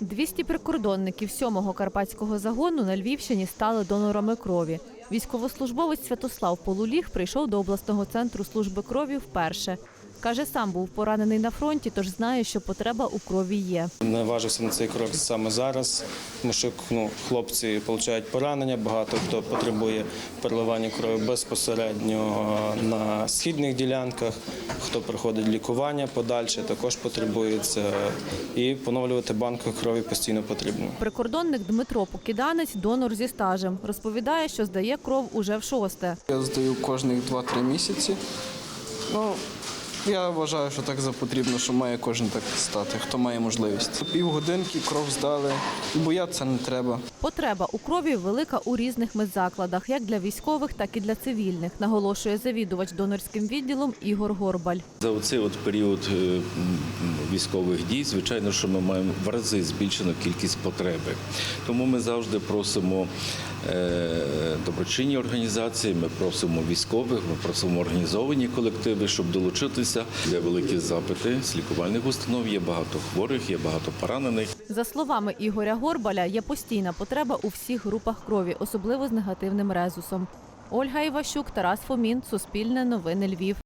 200 прикордонників 7-го карпатського загону на Львівщині стали донорами крові. Військовослужбовець Святослав Полуліг прийшов до обласного центру служби крові вперше. Каже, сам був поранений на фронті, тож знає, що потреба у крові є. Наважився на цей крок саме зараз, тому що ну, хлопці отримують поранення, багато хто потребує переливання крові безпосередньо на східних ділянках, хто проходить лікування подальше, також потребується. І поновлювати банку крові постійно потрібно. Прикордонник Дмитро Покиданець донор зі стажем. Розповідає, що здає кров уже в шосте. Я здаю кожних 2-3 місяці. Ну, я вважаю, що так за потрібно, що має кожен так стати, хто має можливість. Півгодинки кров здали, боятися не треба. Потреба у крові велика у різних медзакладах, як для військових, так і для цивільних, наголошує завідувач донорським відділом Ігор Горбаль. За оцей от період е, військових дій, звичайно, що ми маємо в рази збільшену кількість потреби. Тому ми завжди просимо доброчинні організації, ми просимо військових, ми просимо організовані колективи, щоб долучитися. Є великі запити з лікувальних установ, є багато хворих, є багато поранених. За словами Ігоря Горбаля, є постійна потреба у всіх групах крові, особливо з негативним резусом. Ольга Іващук, Тарас Фомін, Суспільне новини Львів.